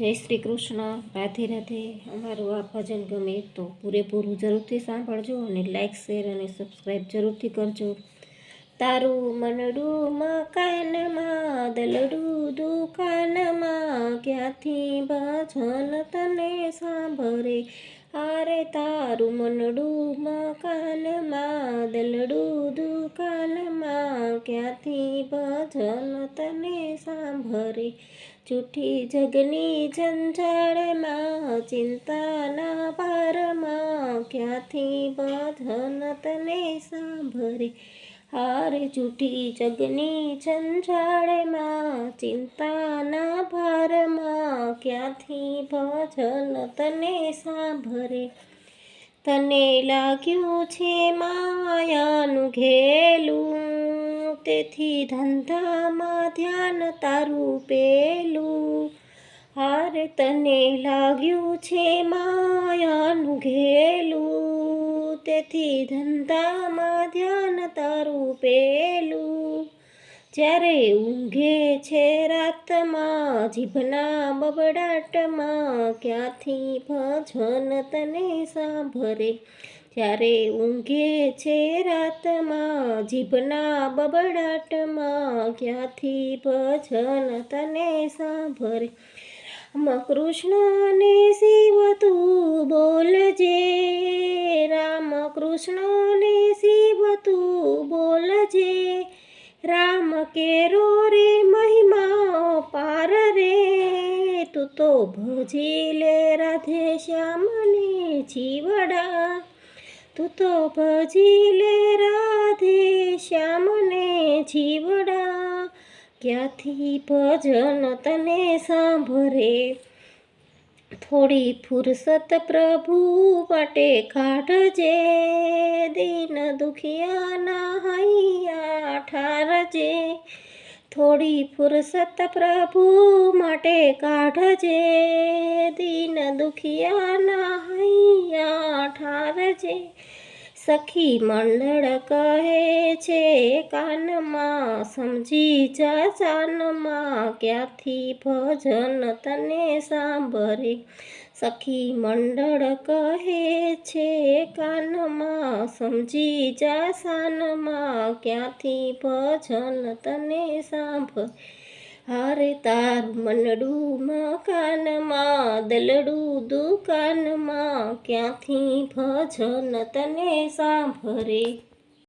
જય શ્રી કૃષ્ણ. રાધે રાધે. અમારું આ ભજન ગમે તો પૂરેપૂરું જરૂરથી સાંભળજો અને લાઇક શેર અને સબસ્ક્રાઈબ જરૂરથી કરજો. તારું મનડું મકાનમાં દલડું દુકાનમાં ક્યાંથી ભજન તને સાંભળે? આરે તારું મનડું મકાનમાં દલડું દુકાનમાં ક્યાંથી ભજન તને સાંભળે. જૂઠી જગની ઝંઝાળમાં, ચિંતાના પારમાં ક્યાંથી ભજન તને સાંભળે? હારે જૂઠી જગની ઝંઝાળમાં, ચિંતાના ભારમાં ક્યાંથી ભજન તને સાંભળે? તને લાગ્યું છે માયાનું ઘેલું તેથી ધંધામાં ધ્યાન તારું પેલું હાર તને લાગ્યું છે માયાનું ઘેલું. તેથી ધંધામાં ધ્યાન તારું પેલું જ્યારે ઊંઘે છે રાતમાં, જીભના બબડાટમાં, ક્યાંથી ભજન તને સાંભળે? જ્યારે ઊંઘે છે રાતમાં, જીભના બબડાટમાં ક્યાંથી ભજન તને સાંભળે કૃષ્ણને શિવ તું બોલજે, રામ કૃષ્ણને શિવ તું બોલજે, રામ કેરો રે મહિમા પાર રે, તું તો ભજી લે રાધે શ્યામને જીવડા. તું તો ભજી લે રાધે શ્યામને જીવડા. ક્યાંથી ભજન તને સાંભળે? થોડી ફુરસત પ્રભુ માટે કાઢજે. દિન દુખિયાના હૈયા ઠારજે. થોડી ફુરસત પ્રભુ માટે કાઢજે. દિન દુખિયાના હૈયા ઠારજે. સખી મંડળ કહે છે, કાનમાં સમજી જાનમાં ક્યાંથી ભજન તને સાંભળે સખી મંડળ કહે છે, કાનમાં સમજી જા સાનમાં ક્યાંથી ભજન તને સાંભળે? હારે તારું મનડું મકાનમાં દલડું દુકાનમાં ક્યાંથી ભજન તને સાંભળે